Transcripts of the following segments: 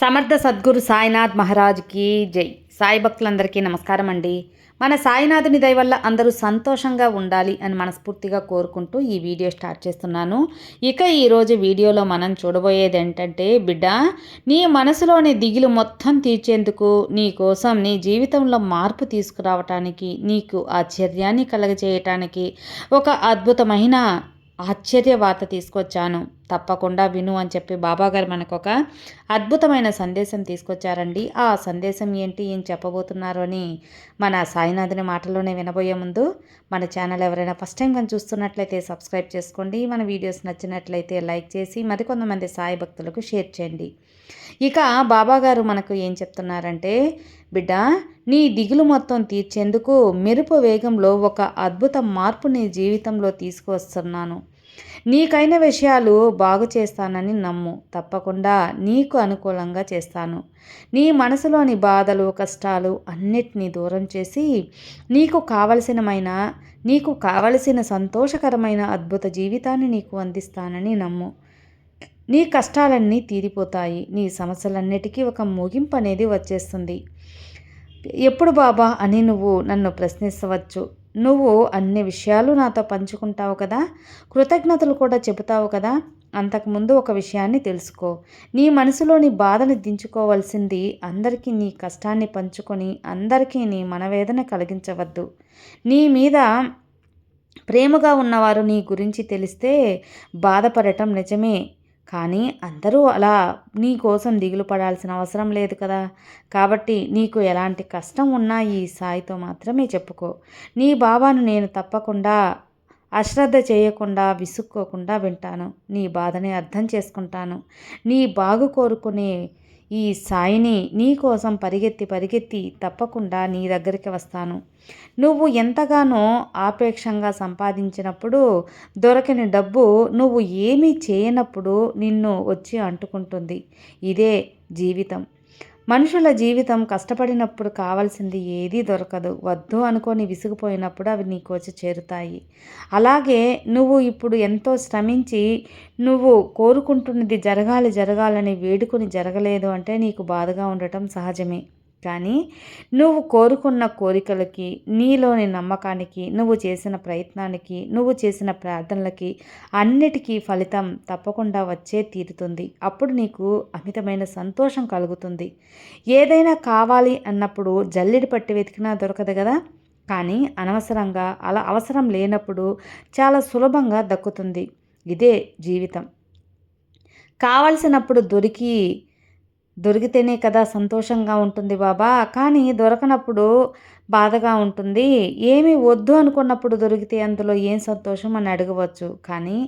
సమర్థ సద్గురు సాయినాథ్ మహారాజ్కి జై. సాయి భక్తులందరికీ నమస్కారం అండి. మన సాయినాథుని దయ వల్ల అందరూ సంతోషంగా ఉండాలి అని మనస్ఫూర్తిగా కోరుకుంటూ ఈ వీడియో స్టార్ట్ చేస్తున్నాను. ఇక ఈరోజు వీడియోలో మనం చూడబోయేది ఏంటంటే బిడ్డ నీ మనసులోని దిగులు మొత్తం తీర్చేందుకు నీ కోసం నీ జీవితంలో మార్పు తీసుకురావటానికి నీకు ఆశ్చర్యాన్ని కలగజేయటానికి ఒక అద్భుతమైన ఆశ్చర్య వార్త తీసుకొచ్చాను. తప్పకుండా విను అని చెప్పి బాబాగారు మనకు ఒక అద్భుతమైన సందేశం తీసుకొచ్చారండి. ఆ సందేశం ఏంటి ఏం చెప్పబోతున్నారు అని మన సాయినాథుని మాటల్లోనే వినబోయే ముందు మన ఛానల్ ఎవరైనా ఫస్ట్ టైం కానీ చూస్తున్నట్లయితే సబ్స్క్రైబ్ చేసుకోండి. మన వీడియోస్ నచ్చినట్లయితే లైక్ చేసి మరికొంతమంది సాయి భక్తులకు షేర్ చేయండి. ఇక బాబాగారు మనకు ఏం చెప్తున్నారంటే బిడ్డ నీ దిగులు మొత్తం తీర్చేందుకు మెరుపు వేగంలో ఒక అద్భుత మార్పు నీ జీవితంలో తీసుకువస్తున్నాను. నీకైన విషయాలు బాగు చేస్తానని నమ్ము. తప్పకుండా నీకు అనుకూలంగా చేస్తాను. నీ మనసులోని బాధలు కష్టాలు అన్నిటినీ దూరం చేసి నీకు కావలసినమైన నీకు కావలసిన సంతోషకరమైన అద్భుత జీవితాన్ని నీకు అందిస్తానని నమ్ము. నీ కష్టాలన్నీ తీరిపోతాయి. నీ సమస్యలన్నిటికీ ఒక ముగింపు అనేది వచ్చేస్తుంది. ఎప్పుడు బాబా అని నువ్వు నన్ను ప్రశ్నించవచ్చు. నువ్వు అన్ని విషయాలు నాతో పంచుకుంటావు కదా? కృతజ్ఞతలు కూడా చెబుతావు కదా? అంతకుముందు ఒక విషయాన్ని తెలుసుకో. నీ మనసులోని బాధను దించుకోవాల్సింది అందరికీ నీ కష్టాన్ని పంచుకొని అందరికీ నీ మనవేదన కలిగించవద్దు. నీ మీద ప్రేమగా ఉన్నవారు నీ గురించి తెలిస్తే బాధపడటం నిజమే. కానీ అందరూ అలా నీ కోసం దిగులు పడాల్సిన అవసరం లేదు కదా. కాబట్టి నీకు ఎలాంటి కష్టం ఉన్నా ఈ సాయితో మాత్రమే చెప్పుకో. నీ బాబాను నేను తప్పకుండా అశ్రద్ధ చేయకుండా విసుక్కోకుండా వింటాను. నీ బాధని అర్థం చేసుకుంటాను. నీ బాగు కోరుకునే ఈ సాయిని నీ కోసం పరిగెత్తి పరిగెత్తి తప్పకుండా నీ దగ్గరికి వస్తాను. నువ్వు ఎంతగానో ఆపేక్షంగా సంపాదించినప్పుడు దొరకని డబ్బు నువ్వు ఏమీ చేయనప్పుడు నిన్ను వచ్చి అంటుకుంటుంది. ఇదే జీవితం. మనుషుల జీవితం కష్టపడినప్పుడు కావాల్సింది ఏదీ దొరకదు. వద్దు అనుకొని విసిగిపోయినప్పుడు అవి నీకు వచ్చి చేరుతాయి. అలాగే నువ్వు ఇప్పుడు ఎంతో శ్రమించి నువ్వు కోరుకుంటున్నది జరగాలి జరగాలని వేడుకొని జరగలేదు అంటే నీకు బాధగా ఉండటం సహజమే. కానీ నువ్వు కోరుకున్న కోరికలకి నీలోని నమ్మకానికి నువ్వు చేసిన ప్రయత్నానికి నువ్వు చేసిన ప్రార్థనలకి అన్నిటికీ ఫలితం తప్పకుండా వచ్చే తీరుతుంది. అప్పుడు నీకు అమితమైన సంతోషం కలుగుతుంది. ఏదైనా కావాలి అన్నప్పుడు జల్లిడి పట్టి వెతికినా దొరకదు కదా? కానీ అనవసరంగా అలా అవసరం లేనప్పుడు చాలా సులభంగా దక్కుతుంది. ఇదే జీవితం. కావలసినప్పుడు దొరికి దొరికితేనే కదా సంతోషంగా ఉంటుంది బాబా. కానీ దొరకనప్పుడు బాధగా ఉంటుంది. ఏమి వద్దు అనుకున్నప్పుడు దొరికితే అందులో ఏం సంతోషం అని అడగవచ్చు. కానీ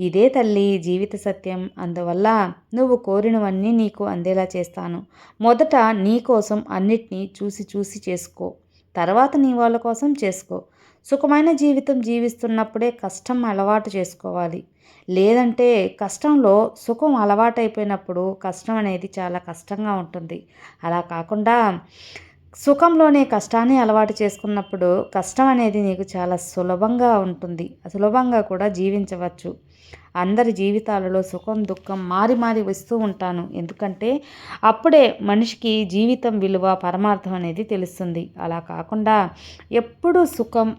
ఇదే తల్లి జీవిత సత్యం. అందువల్ల నువ్వు కోరినవన్నీ నీకు అందేలా చేస్తాను. మొదట నీ కోసం అన్నిటినీ చూసి చూసి చేసుకో. తర్వాత నీ వాళ్ళ కోసం చేసుకో. సుఖమైన జీవితం జీవిస్తున్నప్పుడే కష్టం అలవాటు చేసుకోవాలి. లేదంటే కష్టంలో సుఖం అలవాటైపోయినప్పుడు కష్టం అనేది చాలా కష్టంగా ఉంటుంది. అలా కాకుండా సుఖంలోనే కష్టాన్ని అలవాటు చేసుకున్నప్పుడు కష్టం అనేది నీకు చాలా సులభంగా ఉంటుంది. సులభంగా కూడా జీవించవచ్చు. అందరి జీవితాలలో సుఖం దుఃఖం మారి మారి వస్తూ ఉంటాను. ఎందుకంటే అప్పుడే మనిషికి జీవితం విలువ పరమార్థం అనేది తెలుస్తుంది. అలా కాకుండా ఎప్పుడు సుఖం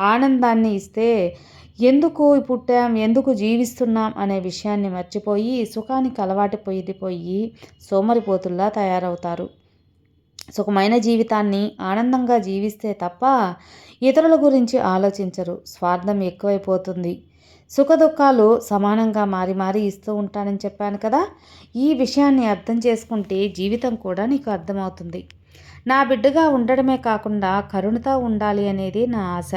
ఆనందాన్ని ఇస్తే ఎందుకు పుట్టాం ఎందుకు జీవిస్తున్నాం అనే విషయాన్ని మర్చిపోయి సుఖానికి అలవాటు పోయి సోమరిపోతుల్లా తయారవుతారు. సుఖమైన జీవితాన్ని ఆనందంగా జీవిస్తే తప్ప ఇతరుల గురించి ఆలోచించరు. స్వార్థం ఎక్కువైపోతుంది. సుఖదుఖాలు సమానంగా మారి మారి ఇస్తూ ఉంటానని చెప్పాను కదా? ఈ విషయాన్ని అర్థం చేసుకుంటే జీవితం కూడా నీకు అర్థమవుతుంది. నా బిడ్డగా ఉండడమే కాకుండా కరుణతో ఉండాలి అనేది నా ఆశ.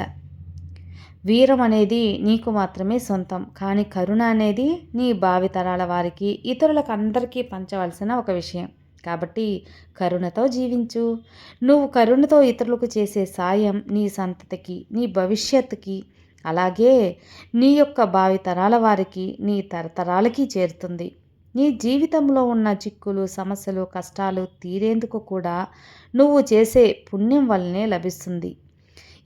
వీరం అనేది నీకు మాత్రమే సొంతం కానీ కరుణ అనేది నీ భావితరాల వారికి ఇతరులకు అందరికీ పంచవలసిన ఒక విషయం. కాబట్టి కరుణతో జీవించు. నువ్వు కరుణతో ఇతరులకు చేసే సాయం నీ సంతతికి నీ భవిష్యత్తుకి అలాగే నీ యొక్క భావితరాల వారికి నీ తరతరాలకి చేరుతుంది. నీ జీవితంలో ఉన్న చిక్కులు సమస్యలు కష్టాలు తీరేందుకు కూడా నువ్వు చేసే పుణ్యం వల్లనే లభిస్తుంది.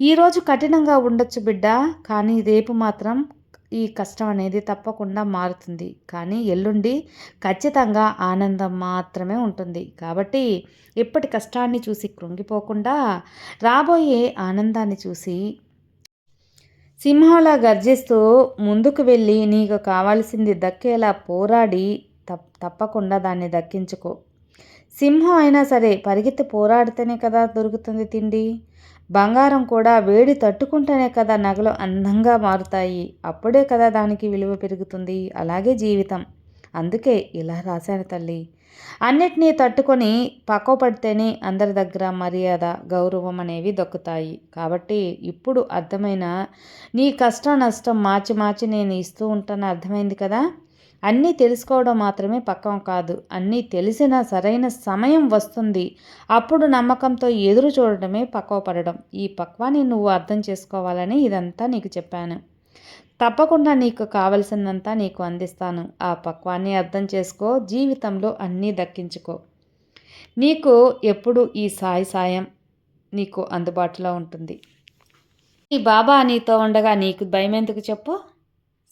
ఈరోజు కఠినంగా ఉండొచ్చు బిడ్డ కానీ రేపు మాత్రం ఈ కష్టం అనేది తప్పకుండా మారుతుంది. కానీ ఎల్లుండి ఖచ్చితంగా ఆనందం మాత్రమే ఉంటుంది. కాబట్టి ఇప్పటి కష్టాన్ని చూసి కృంగిపోకుండా రాబోయే ఆనందాన్ని చూసి సింహంలా గర్జిస్తూ ముందుకు వెళ్ళి నీకు కావాల్సింది దక్కేలా పోరాడి తప్ తప్పకుండా దాన్ని దక్కించుకో. సింహం అయినా సరే పరిగెత్తి పోరాడితేనే కదా దొరుకుతుంది తిండి. బంగారం కూడా వేడి తట్టుకుంటేనే కదా నగలు అందంగా మారుతాయి. అప్పుడే కదా దానికి విలువ పెరుగుతుంది. అలాగే జీవితం. అందుకే ఇలా రాశాను తల్లి. అన్నిటినీ తట్టుకొని పక్కపడితేనే అందరి దగ్గర మర్యాద గౌరవం అనేవి దక్కుతాయి. కాబట్టి ఇప్పుడు అర్థమైన నీ కష్టం నష్టం మార్చి మార్చి నేను ఇస్తూ ఉంటాను. అర్థమైంది కదా? అన్నీ తెలుసుకోవడం మాత్రమే పక్కం కాదు. అన్నీ తెలిసిన సరైన సమయం వస్తుంది. అప్పుడు నమ్మకంతో ఎదురు చూడటమే పక్వపడడం ఈ పక్వాన్ని నువ్వు అర్థం చేసుకోవాలని ఇదంతా నీకు చెప్పాను. తప్పకుండా నీకు కావలసిందంతా నీకు అందిస్తాను. ఆ పక్వాన్ని అర్థం చేసుకో. జీవితంలో అన్నీ దక్కించుకో. నీకు ఎప్పుడు ఈ సాయి సాయం నీకు అందుబాటులో ఉంటుంది. ఈ బాబా నీతో ఉండగా నీకు భయం ఎందుకు చెప్పు?